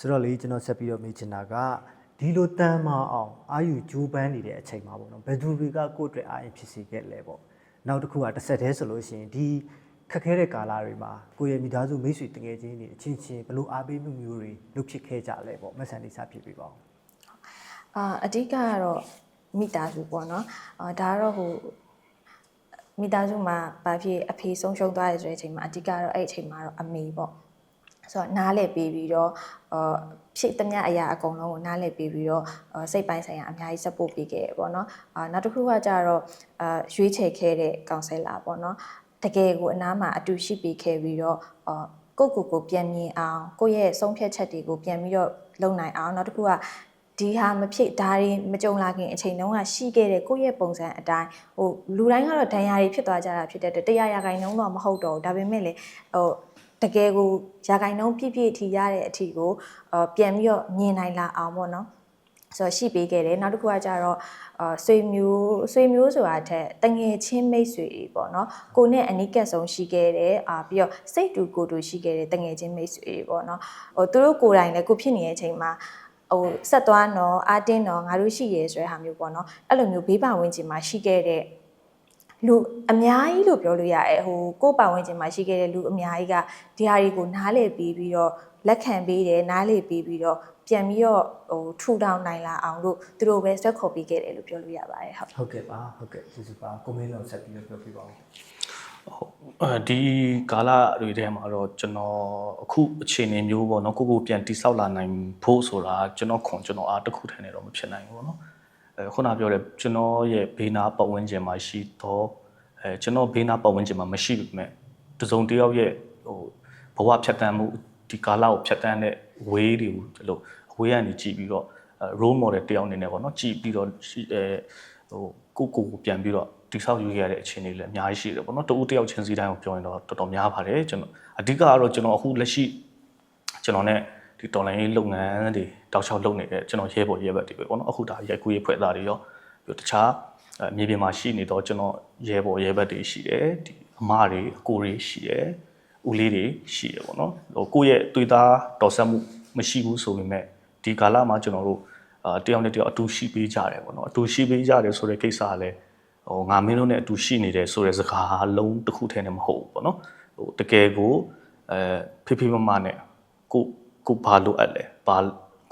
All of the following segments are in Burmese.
ဆိုတော့လေကျွန်တော်ဆက်ပြီးတော့မေးချင်တာကဒီလိုတန်မအောင်အာယူဂျိုးပန်းနေတဲ့အချိန်မှာပေါ့နော်ဘယ်သူတွေကကိုယ့်အတွက်အာရင်ဖြစ်စေခဲ့လဲပေါ့နောက်တစ်ခုကတစ်ဆက်တည်းဆိုလို့ရှိရင်ဒီခက်ခဲတဲ့ကာလတွေမှာကိုယ့်ရဲ့မိသားစုမိတ်ဆွေတငယ်ချင်းတွေအချင်းချင်းဘယ်လိုအားပေးမှုမျိုးတွေလုပ်ဖြစ်ခဲ့ကြလဲပေါ့မဆန်လေးစဖြစ်ပြီးပါဦးအာအဓိကကတော့မိသားစုပေါ့နော်အာဒါကတော့ဟိုမိသားစုမှာဘာဖြစ်အဖေဆုံးရှုံးသွားရဆိုတဲ့အချိန်မှာအဓိကတော့အဲ့အချိန်မှာတော့အမေပေါ့ ဆိုတော့နားလဲပေးပြီးတော့အာဖြစ်သမျှအရာအကုန်လုံးကိုနားလဲပေးပြီးတော့အာစိတ်ပိုင်းဆိုင်ရာအများကြီး support ပေးခဲ့ရပေါ့နော်အာနောက်တစ်ခုကကြတော့အာရွေးချယ်ခဲ့တဲ့ counselor ပေါ့နော်တကယ်ကိုအနားမှာအတူရှိပေးခဲ့ပြီးတော့အာကိုယ့်ကိုယ်ကိုပြန်မြင်အောင်ကိုယ့်ရဲ့ဆုံးဖြတ်ချက်တွေကိုပြန်ပြီးတော့လုပ်နိုင်အောင်နောက်တစ်ခုကဒီဟာမဖြစ်ဒါတွေမကြုံလာခင်အချိန်တုန်းကရှိခဲ့တဲ့ကိုယ့်ရဲ့ပုံစံအတိုင်းဟိုလူတိုင်းကတော့ဒဏ်ရာတွေဖြစ်သွားကြတာဖြစ်တဲ့အတွက်တရားရာဂိုင်နှုန်းတော့မဟုတ်တော့ဘူးဒါပေမဲ့လေဟို တကယ်ကိုရာဂိုင်နှုန်းပြည့်ပြည့်အထိရတဲ့အထိကိုအော်ပြန်ပြီးတော့မြင်နိုင်လာအောင်ပေါ့နော်ဆိုတော့ရှိပေးခဲ့တယ်နောက်တစ်ခုကကြတော့အာဆွေမျိုးဆွေမျိုးဆိုတာထက်တငယ်ချင်းမိတ်ဆွေတွေပေါ့နော်ကိုနဲ့အနီးကပ်ဆုံးရှိခဲ့တယ်အာပြီးတော့စိတ်တူကိုယ်တူရှိခဲ့တဲ့တငယ်ချင်းမိတ်ဆွေတွေပေါ့နော်ဟိုသူတို့ကိုယ်တိုင်လည်းကိုဖြစ်နေတဲ့အချိန်မှာဟိုဆက်သွားတော့အာတင်းတော့ငါတို့ရှိရဲဆိုတဲ့ဟာမျိုးပေါ့နော်အဲ့လိုမျိုးဘေးပဝန်းကျင်မှာရှိခဲ့တဲ့ လူအများကြီးလို့ပြောလို့ရတယ်ဟိုကိုယ့်ပဝန်းကျင်မှာရှိခဲ့တဲ့လူအများကြီးကဒီဟာတွေကိုနားလည်ပြီးပြီးတော့လက်ခံပေးတယ်နားလည်ပြီးပြီးတော့ပြန်ပြီးတော့ဟိုထူထောင်နိုင်လာအောင်လို့သူတို့ပဲဆွဲခေါ်ပေးခဲ့တယ်လို့ပြောလို့ရပါတယ်ဟုတ်ဟုတ်ကဲ့ပါဟုတ်ကဲ့ကျေးဇူးပါကိုမင်းလုံးဆက်ပြီးတော့ပြောပြပါဦးအဲဒီကာလတွေထဲမှာတော့ကျွန်တော်အခုအခြေအနေမျိုးပေါ့နော်ကိုကိုပြန်တိဆောက်လာနိုင်ဖို့ဆိုတာကျွန်တော်ခွန်ကျွန်တော်အားတစ်ခုထန်နေတော့မဖြစ်နိုင်ဘူးပေါ့နော်အဲခုနပြောတဲ့ကျွန်တော်ရဲ့ဘေးနာပတ်ဝန်းကျင်မှာရှိတော့ အဲကျွန်တော်ဘေးနာပတ်ဝန်းကျင်မှာမရှိပေမဲ့တစုံတစ်ယောက်ရဲ့ဟိုဘဝဖြတ်တန်းမှုဒီကာလကိုဖြတ်တန်းတဲ့ဝေးတွေကိုဒီလိုအဝေးကနေကြည့်ပြီးတော့ role model တယောက်အနေနဲ့ပေါ့နော်ကြည့်ပြီးတော့ရှိအဲဟိုကိုကိုကိုပြန်ပြီးတော့တိဆောက်ယူခဲ့ရတဲ့အခြေအနေလည်းအများကြီးရှိတယ်ပေါ့နော်တဦးတယောက်ချင်းစီတိုင်းကိုပြောရင်တော့တော်တော်များပါတယ်ကျွန်တော်အဓိကကတော့ကျွန်တော်အခုလက်ရှိကျွန်တော် ਨੇ ဒီတော်လိုင်းရေးလုပ်ငန်းတွေတောက်လျှောက်လုပ်နေတဲ့ကျွန်တော်ရဲဘော်ရဲဘက်တွေပဲပေါ့နော်အခုဒါရိုက်ကူးရေးဖွဲ့သားတွေရောပြီးတော့တခြားအ မြေပြင်မှာရှိနေတော့ကျွန်တော်ရဲဘော်ရဲဘက်တွေရှိတယ်ဒီအမတွေအကိုတွေရှိတယ်ဦးလေးတွေရှိတယ်ပေါ့နော်ဟိုကိုယ့်ရဲ့တွေ့သားတော်ဆက်မှုမရှိဘူးဆိုပေမဲ့ဒီကာလမှာကျွန်တော်တို့အာတယောက်နဲ့တယောက်အတူရှိပေးကြတယ်ပေါ့နော်အတူရှိပေးကြတယ်ဆိုတဲ့ကိစ္စကလည်းဟိုငါမင်းတို့နဲ့အတူရှိနေတယ်ဆိုတဲ့စကားလုံးတစ်ခုတည်းနဲ့မဟုတ်ဘူးပေါ့နော်ဟိုတကယ်ကိုအဲဖိဖိမမနဲ့ကိုကိုဘာလိုအပ်လဲဘာ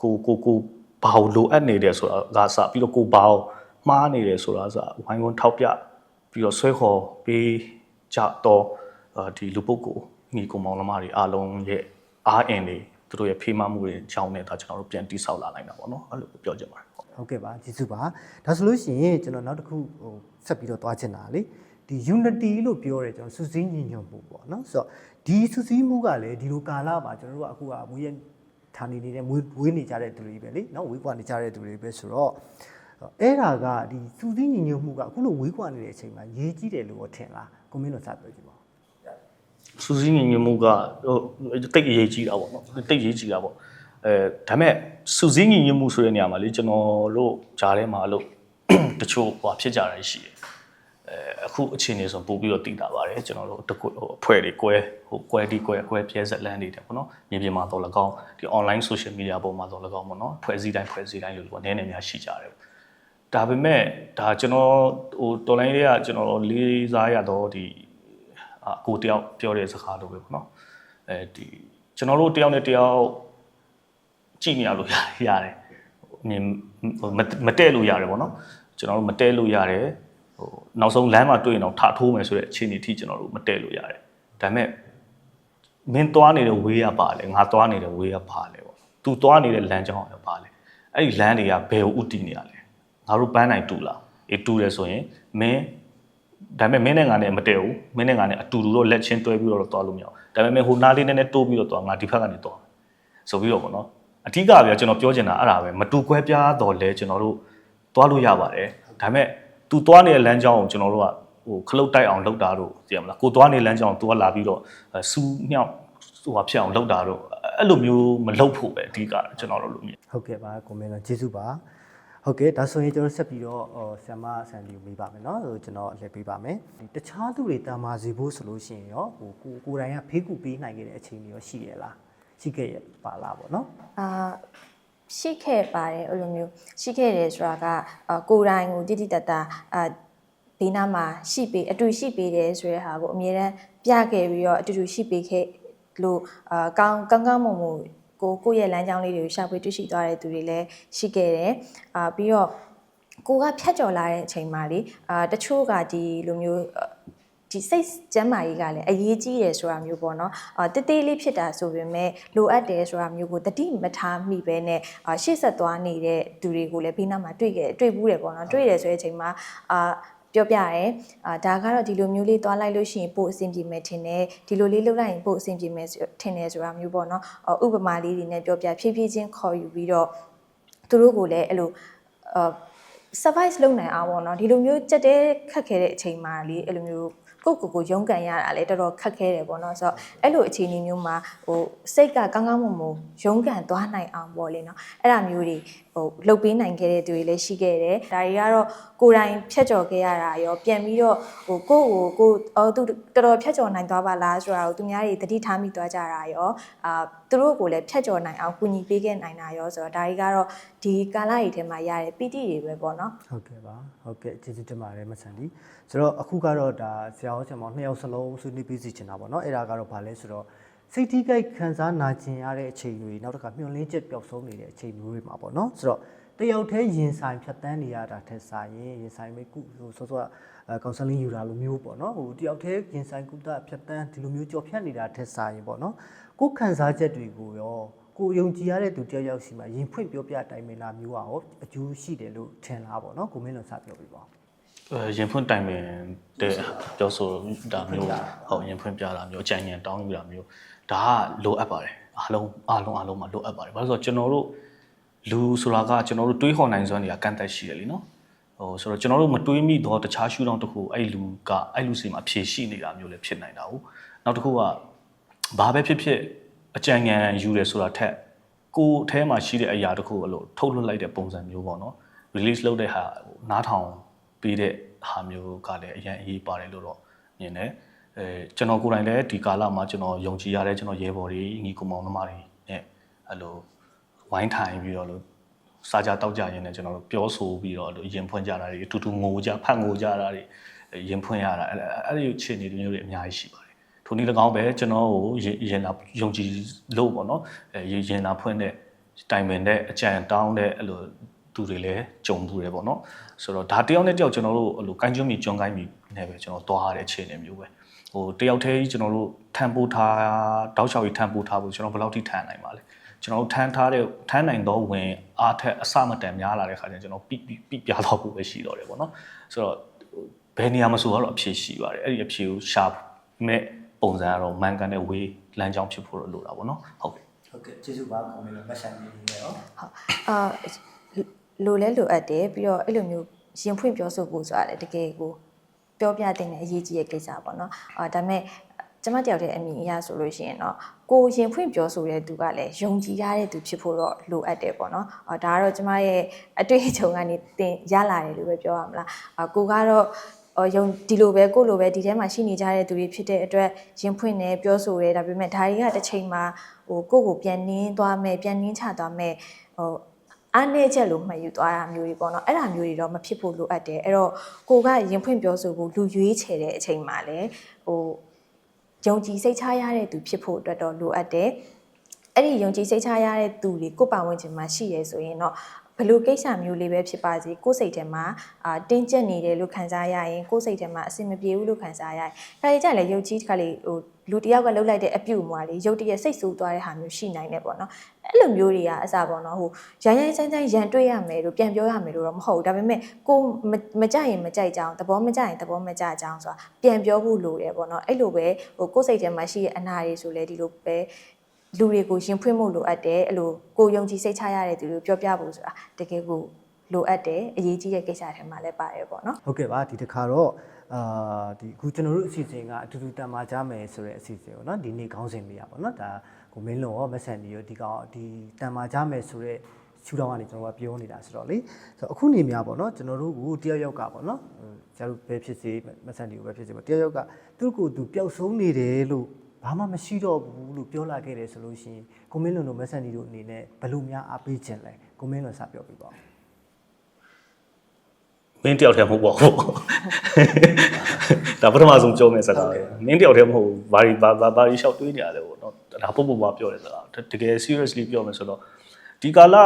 ကိုကိုကိုဘာလိုအပ်နေတယ်ဆိုတာကစပြီးတော့ကိုဘာကို မှားနေတယ်ဆိုတာစဝိုင်းဝန်းထောက်ပြပြီးတော့ဆွဲခေါ်ပေးကြတော့အာဒီလူပုဂ္ဂိုလ်ညီကောင်မောင်နှမတွေအားလုံးရဲ့အားအင်တွေသူတို့ရဲ့ဖေးမမှုတွေအကြောင်းနဲ့ဒါကျွန်တော်တို့ပြန်တိဆောက်လာနိုင်တာပေါ့နော်အဲ့လိုပြောချင်ပါတယ်ဟုတ်ကဲ့ပါကျေးဇူးပါဒါဆိုလို့ရှိရင်ကျွန်တော်နောက်တစ်ခုဟိုဆက်ပြီးတော့သွားချင်တာလေဒီ unity လို့ပြောရဲကျွန်တော်စူးစီးညီညွတ်မှုပေါ့နော်ဆိုတော့ဒီစူးစီးမှုကလည်းဒီလိုကာလမှာကျွန်တော်တို့ကအခုကမွေးရဌာနေနေတဲ့မွေးဝေးနေကြတဲ့သူတွေပဲလေနော်ဝေးကွာနေကြတဲ့သူတွေပဲဆိုတော့ အဲ့ဒါကဒီစူးစီးညီညွတ်မှုကအခုလိုဝေးကွာနေတဲ့အချိန်မှာရေးကြည့်တယ်လို့ထင်လားကိုမင်းတို့စပြောကြည့်ပါဦးစူးစီးညီညွတ်မှုကဟိုတိတ်အရေးကြီးတာပေါ့နော်တိတ်ရေးကြီးတာပေါ့အဲဒါပေမဲ့စူးစီးညီညွတ်မှုဆိုတဲ့နေရာမှာလေကျွန်တော်တို့ဂျားထဲမှာလို့တချို့ဟိုဖြစ်ကြတာရှိတယ်အဲအခုအခြေအနေဆိုပို့ပြီးတော့တည်တာပါတယ်ကျွန်တော်တို့တကွဟိုအဖွဲ့တွေကွဲဟိုကွဲဒီကွဲကွဲပြဲဆက်လန်းနေတယ်ပေါ့နော်မြေပြင်မှာတော့၎င်းဒီ online social media ပေါ်မှာတော့၎င်းပေါ့နော်ဖွဲ့စည်းတိုင်းဖွဲ့စည်းတိုင်းလို့ပေါ့နည်းနည်းများရှိကြတယ် ဒါပေမဲ့ဒါကျွန်တော်ဟိုတော်လိုင်းလေးကကျွန်တော်လေးစားရတော့ဒီအကိုတယောက်ပြောတဲ့စကားလိုပဲပေါ့နော်အဲဒီကျွန်တော်တို့တယောက်နဲ့တယောက်ကြည့်နေရလို့ရတယ်အမြင်မတဲလို့ရတယ်ပေါ့နော်ကျွန်တော်တို့မတဲလို့ရတယ်ဟိုနောက်ဆုံးလမ်းမှာတွေ့ရင်တော့ထထိုးမယ်ဆိုတဲ့အခြေအနေအထိကျွန်တော်တို့မတဲလို့ရတယ်ဒါပေမဲ့မင်းသွားနေတဲ့ဝေးရပါလေငါသွားနေတဲ့ဝေးရပါလေပေါ့သူသွားနေတဲ့လမ်းကြောင်းရပါလေအဲ့ဒီလမ်းတွေကဘယ်ကိုဥတည်နေရလဲ ငါတို့ပန်းနိုင်တူလားအေးတူတယ်ဆိုရင်မင်းဒါပေမဲ့မင်းနဲ့ငါနဲ့မတည့်ဘူးမင်းနဲ့ငါနဲ့အတူတူတော့လက်ချင်းတွဲပြီးတော့သွားလို့မရဘူးဒါပေမဲ့ဟိုနားလေးနဲ့နဲ့တိုးပြီးတော့သွားငါဒီဘက်ကနေသွားဆိုပြီးတော့ပေါ့နော်အဓိကဗျာကျွန်တော်ပြောချင်တာအဲ့ဒါပဲမတူကွဲပြားတော့လဲကျွန်တော်တို့သွားလို့ရပါတယ်ဒါပေမဲ့ तू သွားနေတဲ့လမ်းကြောင်းကိုကျွန်တော်တို့ကဟိုခလုတ်တိုက်အောင်လုပ်တာတို့သိရမလားကိုသွားနေတဲ့လမ်းကြောင်းကို तू ကလာပြီးတော့စူးမြောက်ဟိုဟာဖြစ်အောင်လုပ်တာတို့အဲ့လိုမျိုးမလုပ်ဖို့ပဲအဓိကကျွန်တော်တို့လို့မြင်ဟုတ်ကဲ့ပါကိုမင်းတို့ကျေးဇူးပါ ဟုတ်ကဲ့ဒါဆိုရင်ကျွန်တော်ဆက်ပြီးတော့ဟိုဆ iam ဆန်လီကိုမေးပါမယ်เนาะဟိုကျွန်တော်လည်းပေးပါမယ်ဒီတခြားသူတွေတာမာစီဖို့ဆိုလို့ရှိရင်ရောဟိုကိုကိုယ်တိုင်ကဖေးကူပေးနိုင်ခဲ့တဲ့အခြေအနေရောရှိရလား ရှိခဲ့ရပါလားပေါ့နော် အာရှိခဲ့ပါတယ်အဲ့လိုမျိုးရှိခဲ့တယ်ဆိုတာကအာကိုယ်တိုင်ကိုတိတိတတ်တာအာဒီနားမှာရှိပေးအတူရှိပေးတယ်ဆိုတဲ့ဟာကိုအမြဲတမ်းပြခဲ့ပြီးတော့အတူတူရှိပေးခဲ့လို့အာကောင်းကောင်းကောင်းမွန်မွန် ကိုကိုယ့်ရဲ့လမ်းကြောင်းလေးတွေကိုရှာဖွေတွေ့ရှိသွားတဲ့သူတွေလည်းရှိခဲ့တယ်အာပြီးတော့ကိုကဖြတ်ကျော်လာတဲ့အချိန်မှာလေအာတချို့ကဒီလိုမျိုးအာဒီစိတ်ကျမ်းမာရေးကလည်းအရေးကြီးတယ်ဆိုတာမျိုးပေါ့နော်အာတေးသေးလေးဖြစ်တာဆိုပေမဲ့လိုအပ်တယ်ဆိုတာမျိုးကိုတတိမထားမိပဲနဲ့အာရှေ့ဆက်သွားနေတဲ့သူတွေကိုလည်းဘေးနားမှာတွေ့ခဲ့တွေ့ဘူးတယ်ပေါ့နော်တွေ့တယ်ဆိုတဲ့အချိန်မှာအာ ပြောပြရဲအာဒါကတော့ဒီလိုမျိုးလေးသွားလိုက်လို့ရှိရင်ပို့အဆင်ပြေမယ်ထင်တယ်ဒီလိုလေးလုပ်လိုက်ရင်ပို့အဆင်ပြေမယ်ဆိုထင်တယ်ဆိုတာမျိုးပေါ့နော်အာဥပမာလေးတွေနဲ့ပြောပြဖြည်းဖြည်းချင်းခေါ်ယူပြီးတော့သူတို့ကိုလည်းအဲ့လိုအာ survive လုပ်နိုင်အောင်ပေါ့နော်ဒီလိုမျိုးကြက်တဲခက်ခဲတဲ့အချိန်မှာလေအဲ့လိုမျိုး ကိုယ့်ကိုယ်ကိုရုန်းကန်ရတာလေတော်တော်ခက်ခဲတယ်ပေါ့နော်ဆိုတော့အဲ့လိုအခြေအနေမျိုးမှာဟိုစိတ်ကကောင်းကောင်းမွန်မွန်ရုန်းကန်သွားနိုင်အောင်ပေါ့လေနော်အဲ့ဒါမျိုးတွေဟိုလှုပ်ပေးနိုင်ခဲ့တဲ့သူတွေလည်းရှိခဲ့တယ်ဒါတွေကတော့ကိုယ်တိုင်ဖြတ်ကျော်ခဲ့ရတာရောပြန်ပြီးတော့ဟိုကိုယ့်ကိုကိုယ်အော်သူတော်တော်ဖြတ်ကျော်နိုင်သွားပါလားဆိုတာကိုသူများတွေတတိထားမိသွားကြတာရောအာသူတို့ကိုလည်းဖြတ်ကျော်နိုင်အောင်ကူညီပေးခဲ့နိုင်တာရောဆိုတော့ဒါတွေကတော့ဒီကာလကြီးထဲမှာရတဲ့ပီတိတွေပဲပေါ့နော်ဟုတ်ကဲ့ပါဟုတ်ကဲ့ကျေးဇူးတင်ပါတယ်မဆန်ဒီဆိုတော့အခုကတော့ဒါဆရာဟောဆရာမနှစ်ယောက်စလုံးဆွေးနွေးပြီးစီချင်တာပေါ့နော်အဲ့ဒါကတော့ဗာလဲဆိုတော့စိတ်ထိခိုက်ခံစားနာကျင်ရတဲ့အချိန်တွေနောက်တစ်ခါမျောလင်းချက်ပျောက်ဆုံးနေတဲ့အချိန်မျိုးတွေမှာပေါ့နော်ဆိုတော့ တယောက်တည်းရင်ဆိုင်ဖြတ်တန်းနေရတာထက်စာရင်ရင်ဆိုင်မဲ့ကုဟိုစောစောကကောင်ဆယ်လင်းယူတာလိုမျိုးပေါ့နော်ဟိုတယောက်တည်းရင်ဆိုင်ကုသဖြတ်တန်းဒီလိုမျိုးကြော်ဖြတ်နေတာထက်စာရင်ပေါ့နော်ကိုယ်ခံစားချက်တွေကိုရောကိုယ်ယုံကြည်ရတဲ့သူတယောက်ယောက်စီမှာရင်ဖွင့်ပြောပြတိုင်ပင်တာမျိုးอ่ะဟောအကျိုးရှိတယ်လို့ထင်လားပေါ့နော်ကိုမင်းလုံးစပြောပြပါဦးအဲရင်ဖွင့်တိုင်ပင်တဲ့ပြောဆိုတာမျိုးဟုတ်ရင်ဖွင့်ပြတာမျိုးအကြံဉာဏ်တောင်းယူတာမျိုးဒါကလိုအပ်ပါတယ်အားလုံးအားလုံးအားလုံးမှာလိုအပ်ပါတယ်ဘာလို့လဲဆိုတော့ကျွန်တော်တို့ လူဆိုတာကကျွန်တော်တို့တွေးခေါ်နိုင်စွမ်းတွေကကန့်သက်ရှိတယ်လीနော်ဟိုဆိုတော့ကျွန်တော်တို့မတွေးမိတော့တခြားရှုထောင့်တစ်ခုအဲ့လူကအဲ့လူစီမှာဖြည့်ရှိနေတာမျိုးလည်းဖြစ်နိုင်တာဟုတ်နောက်တစ်ခုကဘာပဲဖြစ်ဖြစ်အကြံဉာဏ်ယူတယ်ဆိုတာထက်ကိုယ်အထဲမှာရှိတဲ့အရာတစ်ခုကိုလို့ထုတ်လွှတ်လိုက်တဲ့ပုံစံမျိုးပေါ့နော် release လုပ်တဲ့ဟာဟိုနားထောင်ပေးတဲ့ဟာမျိုးကလည်းအရင်အရေးပါတယ်လို့တော့မြင်တယ်အဲကျွန်တော်ကိုယ်တိုင်လည်းဒီကာလမှာကျွန်တော်ယုံကြည်ရတဲ့ကျွန်တော်ရဲဘော်တွေညီကောင်မောင်နှမတွေနဲ့အဲ့လို ဝိုင်းထိုင်ပြီးတော့လို့စားကြတောက်ကြရင်းနဲ့ကျွန်တော်တို့ပြောဆိုပြီးတော့လို့ရင်ဖွင့်ကြတာတွေအတူတူငိုကြဖတ်ငိုကြတာတွေရင်ဖွင့်ရတာအဲ့အဲ့ဒီအခြေအနေတွေမျိုးတွေအများကြီးရှိပါတယ်ထိုနည်း၎င်းပဲကျွန်တော်ကိုရင်လာယုံကြည်လို့ပေါ့နော်အဲရင်လာဖွင့်တဲ့တိုင်ပင်တဲ့အကြံတောင်းတဲ့အဲ့လိုသူတွေလည်းကြုံဘူးတယ်ပေါ့နော်ဆိုတော့ဒါတယောက်နဲ့တယောက်ကျွန်တော်တို့အဲ့လိုကိုင်းကျွမ်းမီကျွန်းကိုင်းမီနဲ့ပဲကျွန်တော်သွားရတဲ့အခြေအနေမျိုးပဲဟိုတယောက်တည်းကြီးကျွန်တော်တို့ထန်ပိုးထားတောက်လျှောက်ကြီးထန်ပိုးထားဖို့ကျွန်တော်ဘယ်လောက်ထိထန်နိုင်ပါလဲ ကျွန်တော်တို့ထန်ထားတဲ့ထန်နိုင်တော့ဝင်အားထက်အစမတန်များလာတဲ့ခါကျရင်ကျွန်တော်ပြပြပြတော့ဖို့ပဲရှိတော့တယ်ပေါ့နော်ဆိုတော့ဘယ်နေရာမှာဆိုတော့အဖြေရှိပါတယ်အဲ့ဒီအဖြေကိုရှာမဲ့ပုံစံကတော့မန်ကန်တဲ့ way လမ်းကြောင်းဖြစ်ဖို့တော့လိုတာပေါ့နော်ဟုတ်ကဲ့ဟုတ်ကဲ့ကျေးဇူးပါကိုမင်းလုံးမဆိုင်နေနေရောဟုတ်အာလိုလဲလိုအပ်တယ်ပြီးတော့အဲ့လိုမျိုးရင်ဖွင့်ပြောဆိုဖို့ဆိုတာလည်းတကယ်ကိုပြောပြတဲ့အရေးကြီးတဲ့ကိစ္စပေါ့နော်အာဒါပေမဲ့ ကျမတယောက်တည်းအမြင်အရဆိုလို့ရှိရင်တော့ကိုရင်ဖွင့်ပြောဆိုတဲ့သူကလည်းယုံကြည်ရတဲ့သူဖြစ်ဖို့တော့လိုအပ်တယ်ပေါ့နော်အာဒါကတော့ကျမရဲ့အတွေ့အကြုံကနေသင်ရလာတယ်လို့ပဲပြောရမလားအာကိုကတော့အော်ယုံဒီလိုပဲကိုလိုပဲဒီထဲမှာရှိနေကြတဲ့သူတွေဖြစ်တဲ့အတွက်ရင်ဖွင့်နေပြောဆိုရဲဒါပေမဲ့ဒါတွေကတစ်ချိန်မှာဟိုကိုယ့်ကိုပြန်နင်းသွားမယ်ပြန်နင်းချသွားမယ်ဟိုအားနေချက်လို့မှတ်ယူသွားတာမျိုးတွေပေါ့နော်အဲ့ဒါမျိုးတွေတော့မဖြစ်ဖို့လိုအပ်တယ်အဲ့တော့ကိုကရင်ဖွင့်ပြောဆိုဖို့လူရွေးချယ်တဲ့အချိန်မှာလည်းဟို ယုံကြည်စိတ်ချရတဲ့သူဖြစ်ဖို့အတွက်တော့လိုအပ်တယ်အဲ့ဒီယုံကြည်စိတ်ချရတဲ့သူတွေကိုယ့်ပတ်ဝန်းကျင်မှာရှိရဲဆိုရင်တော့ဘယ်လိုကိစ္စမျိုးလေးပဲဖြစ်ပါစေကိုယ်စိတ်ထဲမှာအာတင်းကျပ်နေတယ်လို့ခံစားရရင်ကိုယ်စိတ်ထဲမှာအဆင်မပြေဘူးလို့ခံစားရရင်ဒါကြလည်းယုံကြည်ခါလေးဟို လူတစ်ယောက်ကလှုပ်လိုက်တဲ့အပြုတ်မွာလေးရုပ်တရက်စိတ်ဆိုးသွားတဲ့ဟာမျိုးရှိနိုင်တယ်ပေါ့နော်အဲ့လိုမျိုးတွေကအစားပေါ့နော်ဟိုရိုင်းရိုင်းဆိုင်ဆိုင်ရန်တွေ့ရမယ်လို့ပြန်ပြောရမယ်လို့တော့မဟုတ်ဘူးဒါပေမဲ့ကိုမကြရင်မကြိုက်ကြအောင်သဘောမကြရင်သဘောမကြကြအောင်ဆိုတာပြန်ပြောဖို့လိုတယ်ပေါ့နော်အဲ့လိုပဲဟိုကိုယ်စိတ်ထဲမှာရှိတဲ့အနာတွေဆိုလဲဒီလိုပဲလူတွေကိုရင်ဖွင့်မှုလိုအပ်တယ်အဲ့လိုကိုယုံကြည်စိတ်ချရတဲ့သူတွေပြောပြဖို့ဆိုတာတကယ်ကိုလိုအပ်တယ်အရေးကြီးတဲ့ကိစ္စတွေမှာလည်းပါတယ်ပေါ့နော်ဟုတ်ကဲ့ပါဒီတစ်ခါတော့ အာဒီအခုကျွန်တော်တို့အစီအစဉ်ကအတူတူတန်မာကြမယ်ဆိုတဲ့အစီအစဉ်ပေါ့နော်ဒီနေ့ခေါင်းစဉ်လေးอ่ะပေါ့နော်ဒါကိုမင်းလုံးရောမက်ဆန်ဒီရောဒီကောင်ဒီတန်မာကြမယ်ဆိုတဲ့ရှူတော့ကနေကျွန်တော်ကပြောနေတာဆိုတော့လေဆိုတော့အခုနေများပေါ့နော်ကျွန်တော်တို့ကိုတယောက်ယောက်ကပေါ့နော်ကျတို့ဘယ်ဖြစ်စေမဆန်ဒီကိုပဲဖြစ်စေပေါ့တယောက်ယောက်ကသူ့ကိုသူပျောက်ဆုံးနေတယ်လို့ဘာမှမရှိတော့ဘူးလို့ပြောလာခဲ့တယ်ဆိုလို့ရှိရင်ကိုမင်းလုံးတို့မက်ဆန်ဒီတို့အနေနဲ့ဘယ်လိုများအားပေးခြင်းလဲကိုမင်းလုံးစပြောပြပါဦး မင်းတယောက်တည်းမဟုတ်ပါဘူးဒါပထမဆုံးပြောမယ်စကားမင်းတယောက်တည်းမဟုတ်ဘူးဘာဘာဘာဘာရှောက်တွေးနေရတယ်ပေါ့နော်ဒါပုတ်ပုတ်ပါပြောတယ်စကားတကယ် seriously ပြောမယ်ဆိုတော့ဒီကာလ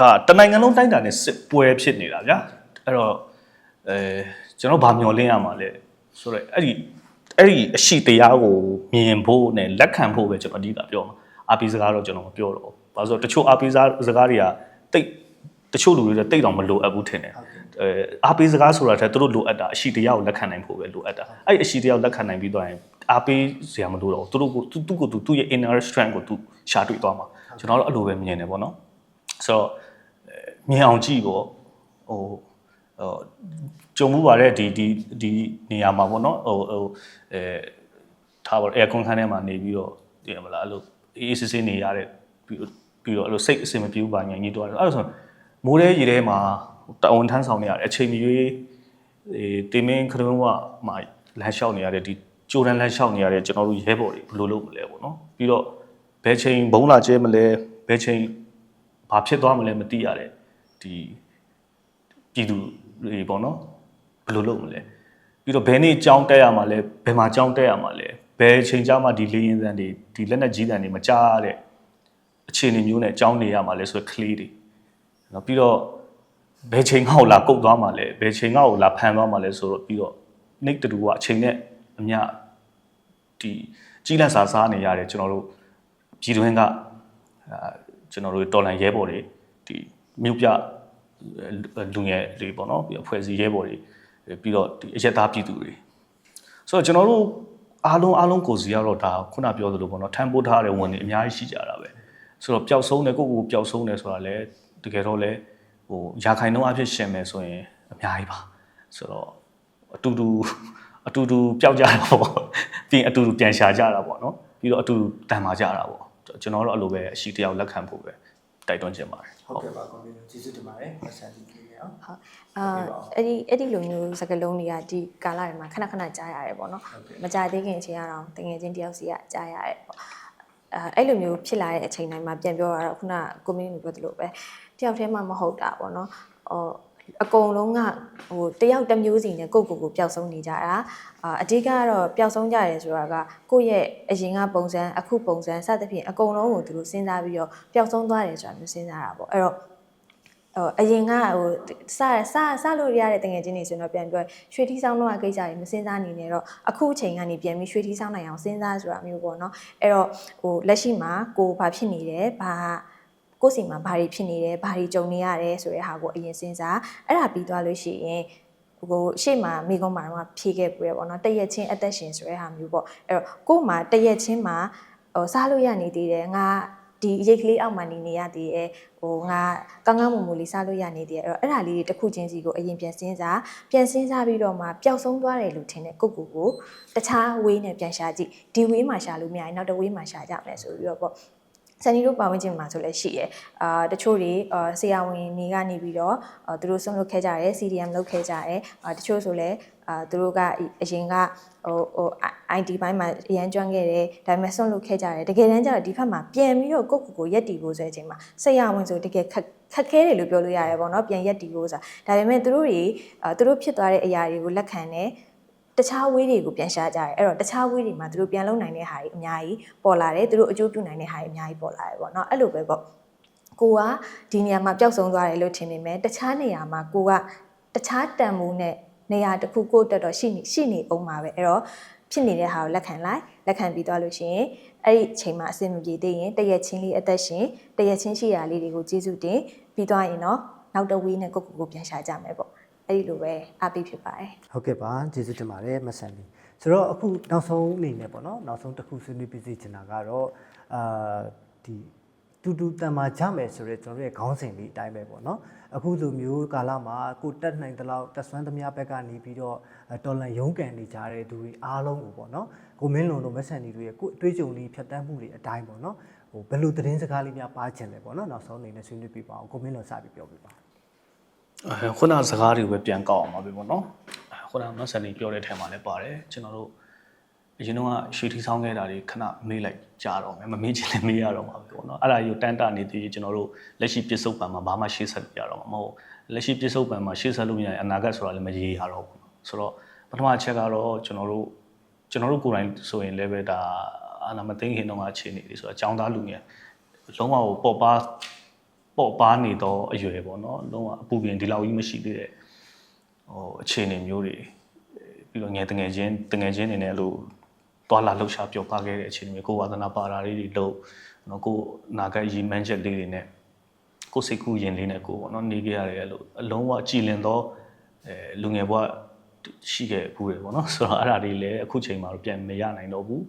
ကတနိုင်ငံလုံးတိုင်းတာနဲ့စစ်ပွဲဖြစ်နေတာဗျာအဲ့တော့အဲကျွန်တော်ဗာမျောလင်းရမှာလဲဆိုတော့အဲ့ဒီအဲ့ဒီအရှိတရားကိုမြင်ဖို့နဲ့လက်ခံဖို့ပဲကျွန်တော်အဓိကပြောမှာအာပီစကားတော့ကျွန်တော်မပြောတော့ဘူးဘာလို့ဆိုတော့တချို့အာပီစကားစကားတွေကတိတ်တချို့လူတွေတိတ်တော့မလိုအပ်ဘူးထင်တယ် အဲအားပေးစကားဆိုတာတဲ့သူတို့လိုအပ်တာအရှိတရားကိုလက်ခံနိုင်ဖို့ပဲလိုအပ်တာအဲ့ဒီအရှိတရားကိုလက်ခံနိုင်ပြီးတော့ရင်အားပေးစရာမလိုတော့ဘူးသူတို့ကိုသူသူ့ကိုသူသူ့ရဲ့ inner strength ကိုသူရှာတွေ့သွားမှာကျွန်တော်တို့အဲ့လိုပဲမြင်တယ်ပေါ့နော်ဆိုတော့အဲမြင်အောင်ကြည့်ပေါ့ဟိုဟိုကြုံမှုပါတဲ့ဒီဒီဒီနေရာမှာပေါ့နော်ဟိုဟိုအဲထားပါ aircon ခန်းထဲမှာနေပြီးတော့တည်မလားအဲ့လိုအေးအေးဆေးဆေးနေရတဲ့ပြီးတော့ပြီးတော့အဲ့လိုစိတ်အစင်မပြေဘူးပါညာကြီးတော့အဲ့လိုဆိုမိုးတဲ့ရေထဲမှာ တအဝန်ထမ်းဆောင်နေရတယ်အချိန်မရွေးအဲတင်မင်းခရုံးကမှလမ်းလျှောက်နေရတဲ့ဒီဂျိုဒန်လမ်းလျှောက်နေရတဲ့ကျွန်တော်တို့ရဲဘော်တွေဘယ်လိုလုပ်မလဲပေါ့နော်ပြီးတော့ဘယ်ချိန်ဘုံလာကျဲမလဲဘယ်ချိန်ဘာဖြစ်သွားမလဲမသိရတဲ့ဒီပြည်သူတွေပေါ့နော်ဘယ်လိုလုပ်မလဲပြီးတော့ဘယ်နေ့ကြောင်းတက်ရမှာလဲဘယ်မှာကြောင်းတက်ရမှာလဲဘယ်ချိန်ကြမှာဒီလေရင်စံတွေဒီလက်နက်ကြီးစံတွေမကြားရတဲ့အခြေအနေမျိုးနဲ့ကြောင်းနေရမှာလဲဆိုတော့ကလေးတွေနော်ပြီးတော့ ဘယ်ချိန်ကောက်လာကုတ်သွားမှာလဲဘယ်ချိန်ကောက်လာဖန်သွားမှာလဲဆိုတော့ပြီးတော့နိတ်တူကအချိန်နဲ့အမျှဒီကြီးလက်စာစားနေရတယ်ကျွန်တော်တို့ပြည်တွင်းကအာကျွန်တော်တို့တော်လန်ရဲဘော်တွေဒီမြို့ပြလူငယ်တွေပေါ့နော်ပြီးအဖွဲ့အစည်းရဲဘော်တွေပြီးတော့ဒီအရက်သားပြည်သူတွေဆိုတော့ကျွန်တော်တို့အားလုံးအားလုံးကိုစီကတော့ဒါခုနပြောသလိုပေါ့နော်ထမ်းပိုးထားတဲ့ဝန်တွေအများကြီးရှိကြတာပဲဆိုတော့ပျောက်ဆုံးတယ်ကိုယ့်ကိုယ်ပျောက်ဆုံးတယ်ဆိုတာလည်းတကယ်တော့လည်း ဟိုရာခိုင်နှုန်းအဖြစ်ရှင်မယ်ဆိုရင်အများကြီးပါဆိုတော့အတူတူအတူတူပျောက်ကြတာပေါ့ပြီးရင်အတူတူပြန်ရှာကြတာပေါ့နော်ပြီးတော့အတူတူတန်မာကြတာပေါ့ကျွန်တော်တို့အဲ့လိုပဲအရှိတယောက်လက်ခံဖို့ပဲတိုက်တွန်းချင်ပါတယ်ဟုတ်ကဲ့ပါကွန်ပျူတာကျေးဇူးတင်ပါတယ်မက်ဆန်ဒီကြီးရောဟုတ်အာအဲ့ဒီအဲ့ဒီလိုမျိုးစကလုံးတွေကဒီကာလတွေမှာခဏခဏကြားရတယ်ပေါ့နော်မကြသေးခင်အချိန်ကတော့တငယ်ချင်းတယောက်စီကကြားရတယ်ပေါ့အဲအဲ့လိုမျိုးဖြစ်လာတဲ့အချိန်တိုင်းမှာပြန်ပြောရတော့ခုနကိုမင်းကိုပြောသလိုပဲ တယောက်တည်းမှမဟုတ်တာပေါ့နော်ဟိုအကုန်လုံးကဟိုတယောက်တစ်မျိုးစီနဲ့ကိုယ့်ကိုယ်ကိုပျောက်ဆုံးနေကြတာအာအဓိကကတော့ပျောက်ဆုံးကြတယ်ဆိုတာကကိုယ့်ရဲ့အရင်ကပုံစံအခုပုံစံစသဖြင့်အကုန်လုံးကိုသူတို့စဉ်းစားပြီးတော့ပျောက်ဆုံးသွားတယ်ဆိုတာမျိုးစဉ်းစားတာပေါ့အဲ့တော့ဟိုအရင်ကဟိုစစစလို့ရတဲ့တငယ်ချင်းတွေဆိုရင်တော့ပြန်ပြောရွှေထီးဆောင်တော့ကိစ္စတွေမစင်စားနေနဲ့တော့အခုအချိန်ကနေပြန်ပြီးရွှေထီးဆောင်နိုင်အောင်စဉ်းစားဆိုတာမျိုးပေါ့နော်အဲ့တော့ဟိုလက်ရှိမှာကိုဘာဖြစ်နေတယ်ဘာ ကိုယ်စီမှာဘာတွေဖြစ်နေတယ်ဘာတွေကြုံနေရတယ်ဆိုတဲ့ဟာကိုအရင်စဉ်းစားအဲ့ဒါပြီးသွားလို့ရှိရင်ဟိုရှေ့မှာမိကုန်းမှာတော့ဖြေခဲ့ပူရပေါ့နော်တရက်ချင်းအသက်ရှင်ဆိုတဲ့ဟာမျိုးပေါ့အဲ့တော့ကို့မှာတရက်ချင်းမှာဟိုစားလို့ရနေသေးတယ်ငါဒီရိတ်ကလေးအောက်မှာနေနေရသေးတယ်ဟိုငါကောင်းကောင်းမွန်မွန်လေးစားလို့ရနေသေးတယ်အဲ့တော့အဲ့ဒါလေးတွေတစ်ခုချင်းစီကိုအရင်ပြန်စဉ်းစားပြန်စဉ်းစားပြီးတော့မှပျောက်ဆုံးသွားတယ်လို့ထင်တဲ့ကိုယ့်ကိုယ်ကိုတခြားဝေးနဲ့ပြန်ရှာကြည့်ဒီဝေးမှာရှာလို့မရရင်နောက်တစ်ဝေးမှာရှာကြမယ်ဆိုပြီးတော့ပေါ့ ဆန်နီတို့ပါဝင်ခြင်းမှာဆိုလည်းရှိတယ်။အာတချို့တွေအာဆရာဝန်တွေကနေပြီးတော့အာသူတို့ဆွန့်လွတ်ခဲ့ကြတယ် CDM လုပ်ခဲ့ကြတယ်။အာတချို့ဆိုလည်းအာသူတို့ကအရင်ကဟိုဟို IT ဘိုင်းမှာအရန်ကျွမ်းခဲ့တယ်ဒါပေမဲ့ဆွန့်လွတ်ခဲ့ကြတယ်။တကယ်တမ်းကျတော့ဒီဖက်မှာပြန်ပြီးတော့ကိုယ့်ကိုယ်ကိုရက်တီဖို့ဆိုတဲ့အချိန်မှာဆရာဝန်ဆိုတကယ်ခက်ခက်ခဲတယ်လို့ပြောလို့ရတယ်ပေါ့နော်ပြန်ရက်တီဖို့ဆိုတာဒါပေမဲ့သူတို့တွေအာသူတို့ဖြစ်သွားတဲ့အရာတွေကိုလက်ခံတယ် တခြားဝေးတွေကိုပြန်ရှာကြတယ်အဲ့တော့တခြားဝေးတွေမှာသူတို့ပြန်လုံနိုင်တဲ့ဟာတွေအများကြီးပေါ်လာတယ်သူတို့အကျိုးပြုနိုင်တဲ့ဟာတွေအများကြီးပေါ်လာတယ်ပေါ့နော်အဲ့လိုပဲပေါ့ကိုကဒီနေရာမှာပျောက်ဆုံးသွားတယ်လို့ထင်နေမယ်တခြားနေရာမှာကိုကတခြားတန်မိုးနဲ့နေရာတစ်ခုကိုတက်တော့ရှိနေရှိနေအောင်ပါပဲအဲ့တော့ဖြစ်နေတဲ့ဟာကိုလက်ခံလိုက်လက်ခံပြီးသွားလို့ရှိရင်အဲ့ဒီအချိန်မှာအဆင်မပြေသေးရင်တရက်ချင်းလေးအသက်ရှင်တရက်ချင်းရှိရာလေးတွေကိုကျေးဇူးတင်ပြီးသွားရင်တော့နောက်တစ်ဝေးနဲ့ကိုယ့်ကိုယ်ကိုပြန်ရှာကြမယ်ပေါ့ အဲ့ဒီလိုပဲအားပေးဖြစ်ပါတယ်ဟုတ်ကဲ့ပါကျေးဇူးတင်ပါတယ်မက်ဆန်ဒီဆိုတော့အခုနောက်ဆုံးအနေနဲ့ပေါ့နော်နောက်ဆုံးတစ်ခုဆွေးနွေးပြစီချင်တာကတော့အာဒီတူတူတန်မာကြမယ်ဆိုတော့ကျွန်တော်တို့ရဲ့ခေါင်းစဉ်လေးအတိုင်းပဲပေါ့နော်အခုလိုမျိုးကာလမှာကိုတက်နိုင်တဲ့လောက်တက်ဆွမ်းသမျှဘက်ကနေပြီးတော့တော်လန်ရုံးကန်နေကြတဲ့သူတွေအားလုံးကိုပေါ့နော်ကိုမင်းလွန်တို့မက်ဆန်ဒီတို့ရဲ့ကိုအတွေ့အကြုံလေးဖြတ်တန်းမှုတွေအတိုင်းပေါ့နော်ဟိုဘယ်လိုသတင်းစကားလေးများပါချင်လဲပေါ့နော်နောက်ဆုံးအနေနဲ့ဆွေးနွေးပြပါအောင်ကိုမင်းလွန်စပြီးပြောပြပါအဲ ခုနစကားတွေကိုပဲပြန်ကောက်အောင်ပါပဲပေါ့နော်အဲခုနမဆန်နေပြောတဲ့ထဲမှာလည်းပါတယ်ကျွန်တော်တို့အရင်တော့ရွှေထီဆောင်ခဲ့တာတွေခဏမေးလိုက်ကြတော့မယ်မမေးချင်လည်းမေးရတော့မှာပဲပေါ့နော်အဲ့ဒါကြီးကိုတန်တနေသေးကျွန်တော်တို့လက်ရှိပြစ္ဆုတ်ပံမှာဘာမှရှေ့ဆက်လို့ရတော့မှာမဟုတ်လက်ရှိပြစ္ဆုတ်ပံမှာရှေ့ဆက်လို့မရရင်အနာဂတ်ဆိုတာလည်းမရေရတော့ဘူးဆိုတော့ပထမအချက်ကတော့ကျွန်တော်တို့ကျွန်တော်တို့ကိုယ်တိုင်ဆိုရင်လည်းပဲဒါအာနာမသိခင်တော့အခြေအနေတွေဆိုတော့အကြောင်းသားလူငယ်လုံးဝပေါ်ပါ ပေါ်ပါနေတော့အရွယ်ပေါ့နော်လုံးဝအပူပြင်ဒီလောက်ကြီးမရှိသေးတဲ့ဟိုအခြေအနေမျိုးတွေပြီးတော့ငယ်တငယ်ချင်းတငယ်ချင်းနေနဲ့လို့သွားလာလှုပ်ရှားပျော်ပါခဲ့တဲ့အခြေအနေမျိုးကိုယ်ဝါသနာပါတာလေးတွေလုပ်နော်ကိုယ်နာဂတ်ရီမန်းချက်လေးတွေနဲ့ကိုယ်စိတ်ကူးရင်လေးနဲ့ကိုယ်ပေါ့နော်နေခဲ့ရတယ်လို့အလုံးဝကြည်လင်သောအဲလူငယ်ဘဝရှိခဲ့ဘူးတယ်ပေါ့နော်ဆိုတော့အဲ့ဒါတွေလည်းအခုချိန်မှာတော့ပြန်မရနိုင်တော့ဘူး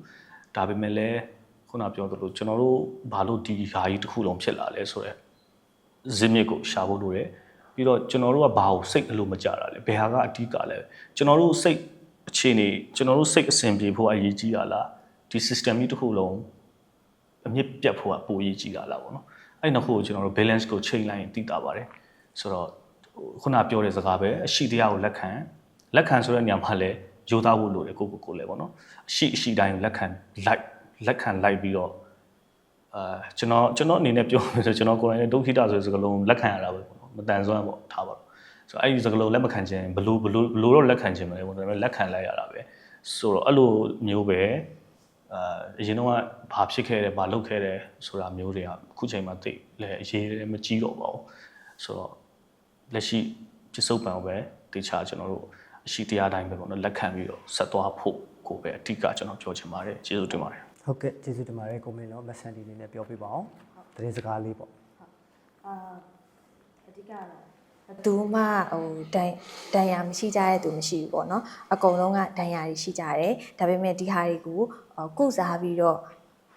ဒါပေမဲ့လည်းခုနပြောသလိုကျွန်တော်တို့ဘာလို့ဒီဟာကြီးတစ်ခုလုံးဖြစ်လာလဲဆိုတော့ ဇင်းမြစ်ကိုရှာဖို့လိုတယ်ပြီးတော့ကျွန်တော်တို့ကဘာကိုစိတ်အလိုမကြတာလဲဘယ်ဟာကအဓိကလဲကျွန်တော်တို့စိတ်အခြေအနေကျွန်တော်တို့စိတ်အစဉ်ပြေဖို့အရေးကြီးတာလားဒီ system ကြီးတစ်ခုလုံးအမြင့်ပြတ်ဖို့ကပိုအရေးကြီးတာလားပေါ့နော်အဲ့နှစ်ခုကိုကျွန်တော်တို့ balance ကိုချိန်လိုက်ရင်သိတာပါတယ်ဆိုတော့ခုနပြောတဲ့စကားပဲအရှိတရားကိုလက်ခံလက်ခံဆိုတဲ့နေရာမှာလည်းယူသားဖို့လိုတယ်ကိုကိုကိုလည်းပေါ့နော်အရှိအရှိတိုင်းကိုလက်ခံလိုက်လက်ခံလိုက်ပြီးတော့ အာကျွန်တော်ကျွန်တော်အနေနဲ့ပြောမယ်ဆိုကျွန်တော်ကိုယ်တိုင်လည်းဒုက္ခိတဆိုတဲ့စကားလုံးလက်ခံရတာပဲပေါ့နော်မတန်ဆွမ်းပေါ့ထားပါတော့ဆိုတော့အဲ့ဒီစကားလုံးလက်မခံခြင်းဘလို့ဘလို့ဘလို့တော့လက်ခံခြင်းမလဲပေါ့ဒါပေမဲ့လက်ခံလိုက်ရတာပဲဆိုတော့အဲ့လိုမျိုးပဲအာအရင်တော့ကဘာဖြစ်ခဲ့တယ်ဘာလုပ်ခဲ့တယ်ဆိုတာမျိုးတွေကအခုချိန်မှာသိလဲအရေးလည်းမကြီးတော့ပါဘူးဆိုတော့လက်ရှိပြစ္ဆုတ်ပံကိုပဲတေချာကျွန်တော်တို့အရှိတရားတိုင်းပဲပေါ့နော်လက်ခံပြီးတော့ဆက်သွားဖို့ကိုပဲအဓိကကျွန်တော်ပြောချင်ပါတယ်ကျေးဇူးတင်ပါတယ် ဟုတ်ကဲ့ကျေးဇူးတင်ပါတယ်ကိုမင်းတော့မက်ဆန်ဒီလေးနဲ့ပြောပြပါအောင်သတင်းစကားလေးပေါ့အာအဓိကတော့ဘသူမှဟိုတန်တန်ရာမရှိကြတဲ့သူမရှိဘူးပေါ့နော်အကုန်လုံးကတန်ရာတွေရှိကြတယ်ဒါပေမဲ့ဒီဟာတွေကိုအာကုစားပြီးတော့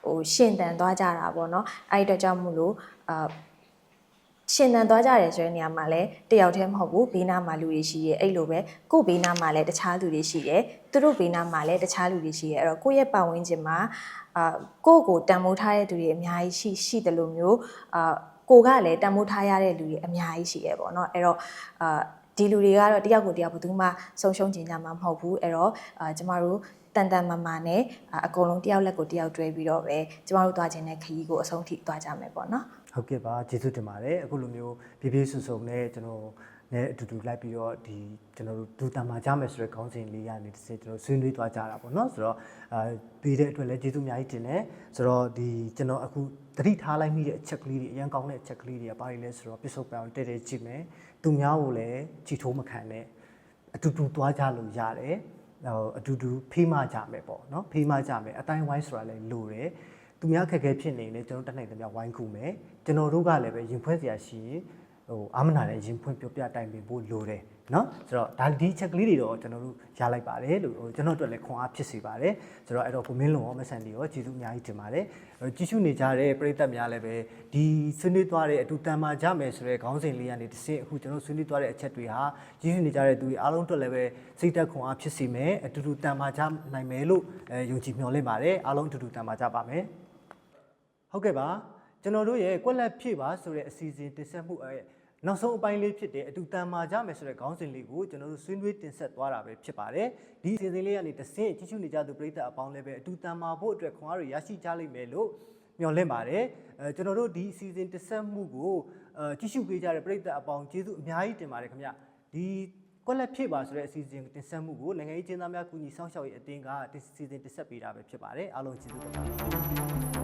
ဟိုရှင်တန်သွားကြတာပေါ့နော်အဲ့ဒီအတွက်ကြောင့်မို့လို့အာ ရှင်တန်သွားကြတယ်ဆိုတဲ့နေရာမှာလည်းတယောက်တည်းမဟုတ်ဘူးဘေးနားမှာလူတွေရှိရဲအဲ့လိုပဲကို့ဘေးနားမှာလည်းတခြားလူတွေရှိရဲသူတို့ဘေးနားမှာလည်းတခြားလူတွေရှိရဲအဲ့တော့ကိုယ့်ရဲ့ပတ်ဝန်းကျင်မှာအာကိုယ့်ကိုတန်မိုးထားတဲ့သူတွေအများကြီးရှိရှိတယ်လို့မျိုးအာကိုကလည်းတန်မိုးထားရတဲ့လူတွေအများကြီးရှိရဲပေါ့နော်အဲ့တော့အာဒီလူတွေကတော့တယောက်ကိုတယောက်ဘယ်သူမှဆုံးရှုံးကျင်ကြမှာမဟုတ်ဘူးအဲ့တော့အာကျမတို့တန်တန်မာမာနဲ့အာအကုန်လုံးတယောက်လက်ကိုတယောက်တွဲပြီးတော့ပဲကျမတို့သွားခြင်းတဲ့ခရီးကိုအဆုံးထိသွားကြမယ်ပေါ့နော် ဟုတ်ကဲ့ပါကျေးဇူးတင်ပါတယ်အခုလိုမျိုးပြပြဆွဆုံနဲ့ကျွန်တော်နဲ့အတူတူလိုက်ပြီးတော့ဒီကျွန်တော်တို့ဒူတံမာကြမယ်ဆိုတဲ့ခေါင်းစဉ်လေးကနေတစ်စက်ကျွန်တော်ဆွေးနွေးသွားကြတာပေါ့နော်ဆိုတော့အာပြီးတဲ့အတွက်လည်းကျေးဇူးအများကြီးတင်တယ်ဆိုတော့ဒီကျွန်တော်အခုသတိထားလိုက်မိတဲ့အချက်ကလေးတွေအရင်ကောင်းတဲ့အချက်ကလေးတွေကဘာတွေလဲဆိုတော့ပစ္စုပန်ကိုတဲ့တဲ့ကြည့်မယ်သူများကိုလည်းကြည်ထိုးမခံနဲ့အတူတူသွားကြလို့ရတယ်ဟိုအတူတူဖေးမကြမယ်ပေါ့နော်ဖေးမကြမယ်အတိုင်းဝိုင်းဆိုတာလည်းလိုတယ် သူများခက်ခဲဖြစ်နေရင်ကျွန်တော်တတ်နိုင်သမျှဝိုင်းကူမယ်ကျွန်တော်တို့ကလည်းပဲရင်ဖွင့်စရာရှိရင်ဟိုအားမနာနဲ့ရင်ဖွင့်ပြောပြတိုင်ပင်ဖို့လိုတယ်နော်ဆိုတော့ဒါဒီချက်ကလေးတွေတော့ကျွန်တော်တို့ရလိုက်ပါတယ်လို့ကျွန်တော်တို့လည်းခွန်အားဖြစ်စေပါတယ်ဆိုတော့အဲ့တော့ကိုမင်းလုံရောမဆန်တီရောကျေးဇူးအများကြီးတင်ပါတယ်ကြီးစုနေကြတဲ့ပရိသတ်များလည်းပဲဒီဆွေးနွေးသွားတဲ့အတူတန်မာကြမယ်ဆိုတဲ့ခေါင်းစဉ်လေးကနေတစ်ဆင့်အခုကျွန်တော်ဆွေးနွေးသွားတဲ့အချက်တွေဟာကြီးစုနေကြတဲ့သူတွေအားလုံးအတွက်လည်းပဲစိတ်သက်ခွန်အားဖြစ်စေမယ်အတူတူတန်မာကြနိုင်မယ်လို့ယုံကြည်မျှော်လင့်ပါတယ်အားလုံးအတူတူတန်မာကြပါမယ် ဟုတ်ကဲ့ပါကျွန်တော်တို့ရဲ့ကွက်လက်ဖြည့်ပါဆိုတဲ့အစီအစဉ်တင်ဆက်မှုအဲနောက်ဆုံးအပိုင်းလေးဖြစ်တဲ့အတူတန်မာကြမယ်ဆိုတဲ့ခေါင်းစဉ်လေးကိုကျွန်တော်တို့ဆွေးနွေးတင်ဆက်သွားတာပဲဖြစ်ပါတယ်ဒီအစီအစဉ်လေးကနေတစ်ဆင့်ကြည့်ရှုနေကြသူပရိသတ်အပေါင်းလည်းပဲအတူတန်မာဖို့အတွက်ခွန်အားတွေရရှိကြလိမ့်မယ်လို့မျှော်လင့်ပါတယ်အဲကျွန်တော်တို့ဒီအစီအစဉ်တင်ဆက်မှုကိုအဲကြည့်ရှုပေးကြတဲ့ပရိသတ်အပေါင်းကျေးဇူးအများကြီးတင်ပါတယ်ခင်ဗျဒီကွက်လက်ဖြည့်ပါဆိုတဲ့အစီအစဉ်တင်ဆက်မှုကိုနိုင်ငံရေးကျင်းသားများကူညီဆောင်ရှောက်ရေးအသင်းကဒီအစီအစဉ်တင်ဆက်ပေးတာပဲဖြစ်ပါတယ်အားလုံးကျေးဇူးတင်ပါတယ်